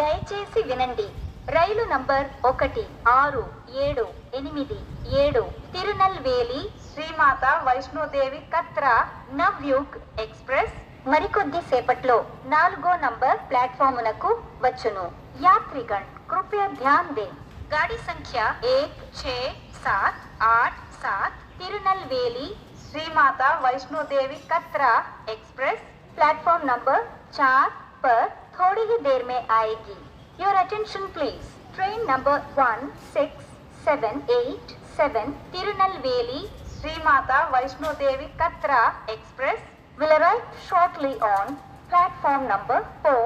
దయచేసి వినండి. రైలు నంబర్ ఒకటి ఆరు ఏడు ఎనిమిది ఏడు తిరునల్వేలి శ్రీమాత వైష్ణోదేవి కత్రా నవ్యూక్ ఎక్స్ప్రెస్. మరికొద్ది సేపట్లో నాలుగో నంబర్ ప్లాట్ఫామునకు వచ్చును. యాత్రిగణ్ కృపయ ధ్యాన్ దే గాడి సంఖ్య ఏక్ ఛే సాత్ ఆట్ సాత్ Tirunelveli Shri Mata Vaishno Devi Katra express. Platform number చార్ పర్ थोड़ी ही देर में आएगी your attention please train number one six seven eight seven Tirunelveli Shri Mata Vaishno Devi Katra express will arrive shortly on platform number four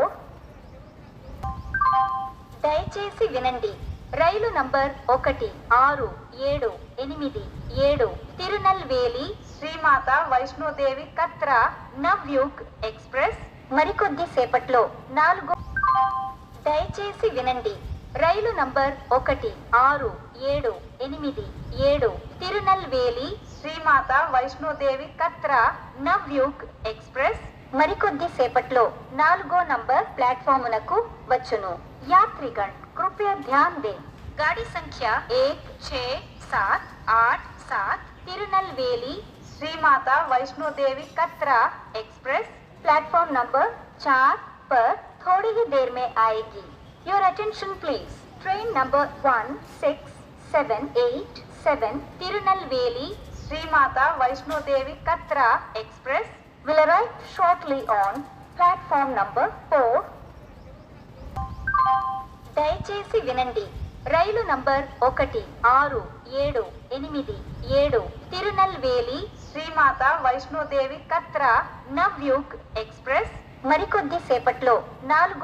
దయచేసి వినండి రైలు number ఒకటి ఆరు ఏడు ఎనిమిది ఏడు తిరునల్వేలి శ్రీమాత వైష్ణోదేవి కత్రా నవ్యూక్ ఎక్స్ప్రెస్ మరికొద్ది సేపట్లో నాలుగు దయచేసి వినండి. రైలు నంబర్ ఒకటి ఆరు ఏడు ఎనిమిది ఏడు తిరునల్వేలి శ్రీమాత వైష్ణోదేవి కత్రా నవ్యూక్ ఎక్స్ప్రెస్. మరికొద్ది సేపట్లో నాలుగో నంబర్ ప్లాట్ఫామునకు వచ్చును. యాత్రిగణ్ కృపయా ధ్యాన్ దే. గాడి సంఖ్య ఏక్ ఛే సాత్ ఆట్ సాత్ Tirunelveli Shri Mata Vaishno Devi Katra express. Platform number चार पर थोड़ी ही देर में आएगी your attention please train number one six seven eight seven Tirunelveli Shri Mata Vaishno Devi Katra express will arrive shortly on platform number four దయచేసి వినండి రైలు number ఒకటి ఆరు ఏడు ఎనిమిది ఏడు తిరునల్వేలి శ్రీమాత వైష్ణోదేవి కత్రా నవ్యూక్ ఎక్స్ప్రెస్ మరికొద్ది సేపట్లో నాలుగో